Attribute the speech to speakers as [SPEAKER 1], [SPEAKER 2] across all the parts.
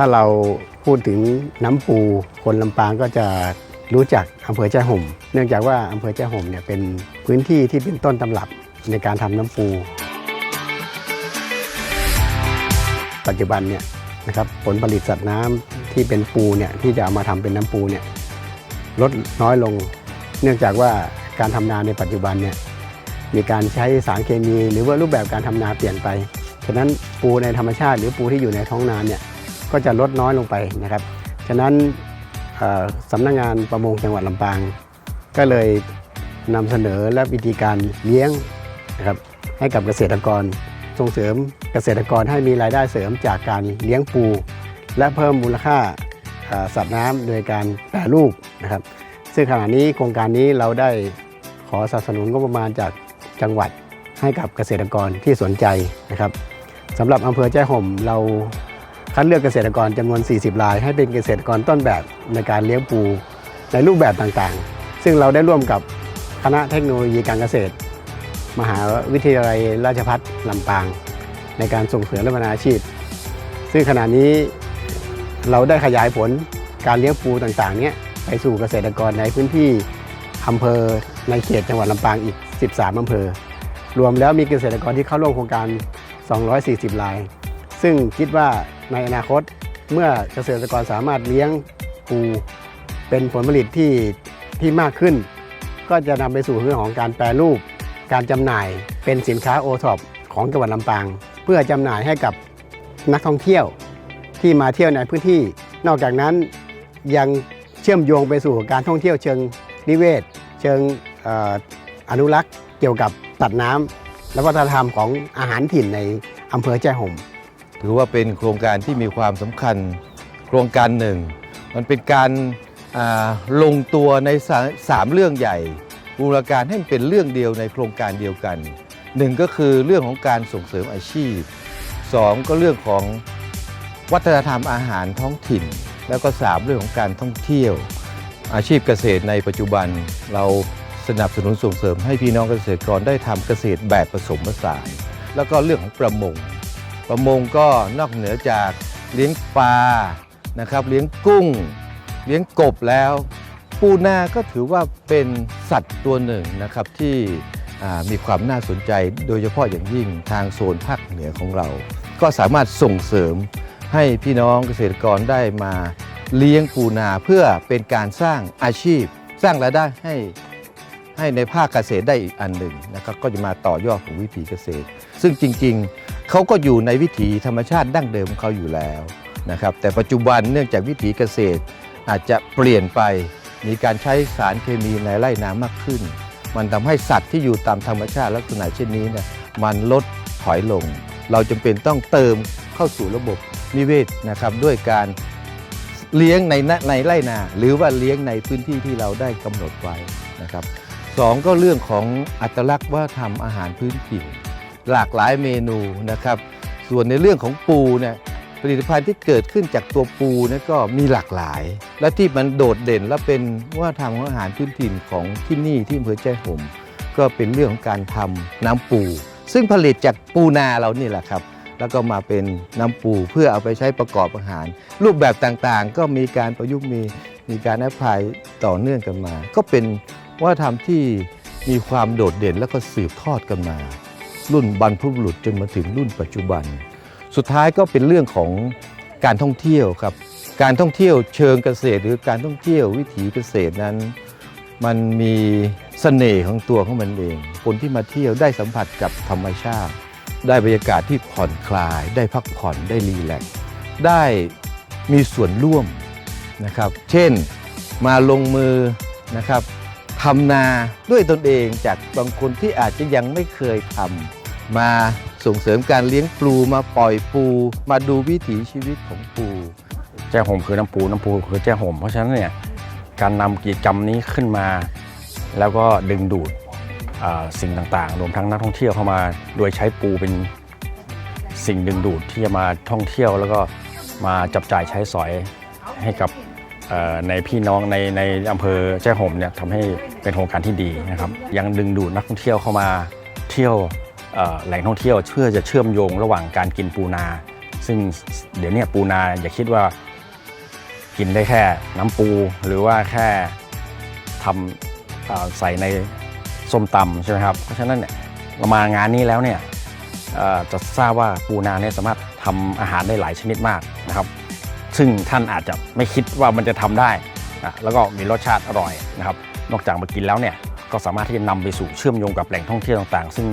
[SPEAKER 1] ถ้าเราพูดถึงน้ำปูคนลำปางก็จะรู้จักอำเภอแจ้ห่ม เนื่องจากว่าอำเภอแจ้ห่มเนี่ยเป็นพื้นที่ที่เป็นต้นตำรับในการทำน้ำปู ปัจจุบันเนี่ยนะครับผลผลิตสัตว์น้ำที่เป็นปูเนี่ยที่จะเอามาทำเป็นน้ำปูเนี่ยลดน้อยลง เนื่องจากว่าการทำนาในปัจจุบันเนี่ยมีการใช้สารเคมี หรือว่ารูปแบบการทำนาเปลี่ยนไป ฉะนั้นปูในธรรมชาติ หรือปูที่อยู่ในท้องนาเนี่ย ก็จะลดน้อยลงไปนะครับ ฉะนั้นสำนักงานประมงจังหวัดลำปาง ก็เลยนำเสนอและวิธีการเลี้ยงนะครับให้กับเกษตรกรส่งเสริมเกษตรกรให้มีรายได้เสริมจากการเลี้ยงปู และเพิ่มมูลค่าสัตว์น้ำโดยการแปรรูปนะครับ ซึ่งขณะนี้โครงการนี้เราได้ขอสนับสนุนงบประมาณจากจังหวัดให้กับเกษตรกรที่สนใจนะครับสำหรับอำเภอแจ้ห่มเรา คัดเลือกเกษตรกรจำนวน 40 ราย ให้เป็นเกษตรกรต้นแบบในการเลี้ยงปูในรูปแบบต่างๆ ซึ่งเราได้ร่วมกับคณะเทคโนโลยีการเกษตร มหาวิทยาลัยราชภัฏลำปาง ในการส่งเสริมและพัฒนาอาชีพ ซึ่งขณะนี้เราได้ขยายผลการเลี้ยงปูต่างๆเนี้ยไปสู่เกษตรกรในพื้นที่อำเภอในเขตจังหวัดลำปางอีก 13 อำเภอ รวมแล้วมีเกษตรกรที่เข้าร่วมโครงการ 240 ราย ซึ่งคิดว่าในอนาคตเมื่อเกษตรกรสามารถเลี้ยงปูเป็นผลผลิตที่ที่มากขึ้น ก็จะนำไปสู่เรื่องของการแปรรูป การจำหน่ายเป็นสินค้าโอท็อปของจังหวัดลำปาง เพื่อจำหน่ายให้กับนักท่องเที่ยวที่มาเที่ยวในพื้นที่ นอกจากนั้นยังเชื่อมโยงไปสู่การท่องเที่ยวเชิงนิเวศ เชิงอนุรักษ์เกี่ยวกับตัดน้ำและวัฒนธรรมของอาหารถิ่นในอำเภอแจ้ห่ม
[SPEAKER 2] ถือว่าเป็นโครงการที่มีความสำคัญโครงการหนึ่ง มันเป็นการาลงตัวในสาสามเรื่องใหญ่บูรการให้มันเป็นเรื่องเดียวในโครงการเดียวกันหนึ่งก็คือเรื่องของการส่งเสริมอาชีพสองก็เรื่องของวัฒนธรรมอาหารท้องถิ่น แล้วก็สามเรื่องของการท่องเที่ยว อาชีพเกษตรในปัจจุบันเราสนับสนุนส่งเสริมให้พี่น้องเกษตรกรได้ทำเกษตรแบบผสมผสาน แล้วก็เรื่องของประมง ประมงก็นอกเหนือจากเลี้ยงปลานะครับ เลี้ยงกุ้ง เลี้ยงกบแล้ว ปูนาก็ถือว่าเป็นสัตว์ตัวหนึ่งนะครับที่มีความน่าสนใจ โดยเฉพาะอย่างยิ่งทางโซนภาคเหนือของเรา ก็สามารถส่งเสริมให้พี่น้องเกษตรกรได้มาเลี้ยงปูนาเพื่อเป็นการสร้างอาชีพ สร้างรายได้ให้ให้ในภาคเกษตรได้อีกอันหนึ่งนะครับก็จะมาต่อยอดของวิถีเกษตร ซึ่งจริง ๆ เขาก็อยู่ในวิถีธรรมชาติดั้งเดิมของเขาอยู่แล้วนะครับ แต่ปัจจุบันเนื่องจากวิถีเกษตรอาจจะเปลี่ยนไปมีการใช้สารเคมีในไร่น้ำมากขึ้น มันทำให้สัตว์ที่อยู่ตามธรรมชาติลักษณะเช่นนี้เนี่ยมันลดถอยลง เราจำเป็นต้องเติมเข้าสู่ระบบนิเวศนะครับ ด้วยการเลี้ยงในในไร่นา หรือว่าเลี้ยงในพื้นที่ที่เราได้กำหนดไว้นะครับสองก็เรื่องของอัตลักษณ์ว่าทำอาหารพื้นถิ่น หลากหลายเมนูนะครับ ส่วนในเรื่องของปูเนี่ยผลิตภัณฑ์ที่เกิดขึ้นจากตัวปูเนี่ยก็มีหลากหลาย และที่มันโดดเด่นและเป็นว่าทางของอาหารพื้นถิ่นของที่นี่ที่อำเภอแจ้ห่มก็เป็นเรื่องของการทำน้ำปู ซึ่งผลิตจากปูนาเรานี่แหละครับ แล้วก็มาเป็นน้ำปูเพื่อเอาไปใช้ประกอบอาหาร รูปแบบต่างๆ ก็มีการประยุกต์มีมีการแอพพลายต่อเนื่องกันมา ก็เป็นว่าทำที่มีความโดดเด่นแล้วก็สืบทอดกันมา รุ่นบรรพบุรุษจนมาถึงรุ่นปัจจุบัน สุดท้ายก็เป็นเรื่องของการท่องเที่ยวครับ การท่องเที่ยวเชิงเกษตร หรือการท่องเที่ยววิถีเกษตรนั้น มันมีเสน่ห์ของตัวของมันเอง คนที่มาเที่ยวได้สัมผัสกับธรรมชาติ ได้บรรยากาศที่ผ่อนคลาย ได้พักผ่อนได้รีแลกซ์ได้มีส่วนร่วมนะครับ เช่นมาลงมือนะครับทำนาด้วยตนเองจากบางคนที่อาจจะยังไม่เคยทำ มาส่งเสริมการเลี้ยงปูมาปล่อยปู มาดูวิถีชีวิตของปู
[SPEAKER 3] แจ้ห่มคือน้ำปูน้ำปูคือแจ้ห่มเพราะฉะนั้นเนี่ยการนำกิจกรรมนี้ขึ้นมา แล้วก็ดึงดูดสิ่งต่างๆ รวมทั้งนักท่องเที่ยวเข้ามา โดยใช้ปูเป็นสิ่งดึงดูดที่จะมาท่องเที่ยวแล้วก็มาจับจ่ายใช้สอยให้กับในพี่น้องในในอำเภอแจ้ห่มเนี่ยทำให้เป็นโครงการที่ดีนะครับ ยังดึงดูดนักท่องเที่ยวเข้ามาเที่ยว แหล่งท่องเที่ยวเพื่อจะเชื่อมโยงระหว่างการกินปูนา ซึ่งเดี๋ยวนี้ปูนาอย่าคิดว่ากินได้แค่น้ำปู หรือว่าแค่ทำใส่ในส้มตำใช่ไหมครับ เพราะฉะนั้นเนี่ยเรามางานนี้แล้วเนี่ยจะทราบว่าปูนาเนี่ยสามารถทำอาหารได้หลายชนิดมากนะครับ ซึ่งท่านอาจจะไม่คิดว่ามันจะทำได้นะแล้วก็มีรสชาติอร่อยนะครับ นอกจากมากินแล้วเนี่ยก็สามารถที่จะนำไปสู่เชื่อมโยงกับแหล่งท่องเที่ยวต่างๆ ซึ่ง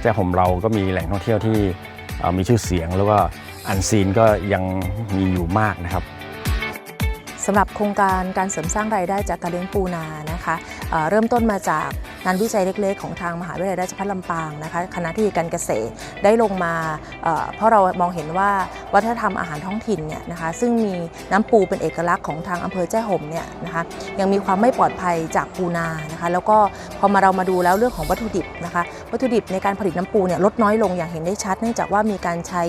[SPEAKER 3] แจ้ห่มเราก็มีแหล่งท่องเที่ยวที่มีชื่อเสียง แล้วก็อันซีนก็ยังมีอยู่มากนะครับ
[SPEAKER 4] สำหรับโครงการการเสริมสร้างรายได้จากการเลี้ยงปูนานะคะเเริ่มต้นมาจาก งานวิจัยเล็กๆ ของทางมหาวิทยาลัยราชภัฏลำปางนะคะคณะที่การเกษตรได้ลงมาเพราะเรามองเห็นว่าวัฒนธรรมอาหารท้องถิ่นเนี่ยนะคะซึ่งมีน้ำปูเป็นเอกลักษณ์ของทางอำเภอแจ้ห่มเนี่ยนะคะยังมีความไม่ปลอดภัยจากปูนานะคะแล้วก็พอมาเรามาดูแล้วเรื่องของวัตถุดิบนะคะวัตถุดิบในการผลิตน้ำปูเนี่ยลดน้อยลงอย่างเห็นได้ชัด เนื่องจากว่ามีการใช้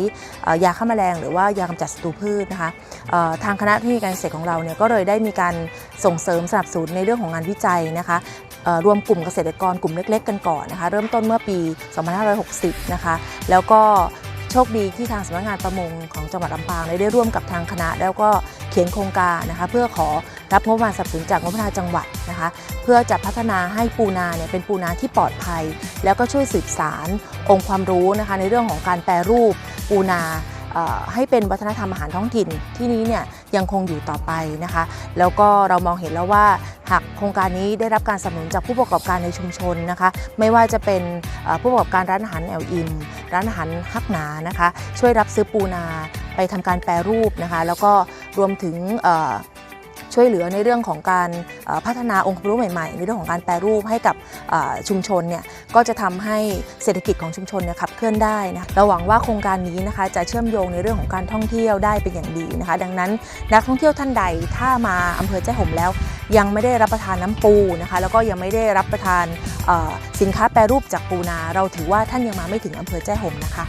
[SPEAKER 4] ยาฆ่าแมลง หรือว่ายากำจัดศัตรูพืชนะคะทางคณะทคนิคการเกษตรของเราเนี่ยก็เลยได้มีการส่งเสริมสนับสนุนในเรื่องของงานวิจัยนะคะ รวมกลุ่มเกษตรกรกลุ่มเล็ก ๆ กันก่อนนะคะ เริ่มต้นเมื่อปี 2560 นะคะ แล้วก็โชคดีที่ทางสำนักงานประมงของจังหวัดลำปางได้ร่วมกับทางคณะ แล้วก็เขียนโครงการนะคะ เพื่อขอรับงบประมาณสนับสนุนจากงบพัฒนาจังหวัดนะคะ เพื่อจะพัฒนาให้ปูนาเนี่ยเป็นปูนาที่ปลอดภัย แล้วก็ช่วยสืบสารองค์ความรู้นะคะ ในเรื่องของการแปรรูปปูนา ให้เป็นวัฒนธรรมอาหารท้องถิ่นที่นี้เนี่ยยังคงอยู่ต่อไปนะคะ แล้วก็เรามองเห็นแล้วว่าหากโครงการนี้ได้รับการสนับสนุนจากผู้ประกอบการในชุมชนนะคะ ไม่ว่าจะเป็นผู้ประกอบการร้านอาหารแอลอิมร้านอาหารฮักหนานะคะ ช่วยรับซื้อปูนาไปทำการแปรรูปนะคะ แล้วก็รวมถึง ช่วยเหลือในเรื่องของการพัฒนาองค์ความรู้ใหม่ๆ ในเรื่องของการแปรรูปให้กับชุมชนเนี่ยก็จะทำให้เศรษฐกิจของชุมชนเนี่ยขับเคลื่อนได้นะเราหวังว่าโครงการนี้นะคะจะเชื่อมโยงในเรื่องของการท่องเที่ยวได้เป็นอย่างดีนะคะ ดังนั้นนักท่องเที่ยวท่านใดถ้ามาอำเภอแจ้ห่มแล้ว ยังไม่ได้รับประทานน้ำปูนะคะ แล้วก็ยังไม่ได้รับประทานสินค้าแปรรูปจากปูนา เราถือว่าท่านยังมาไม่ถึงอำเภอแจ้ห่มนะคะ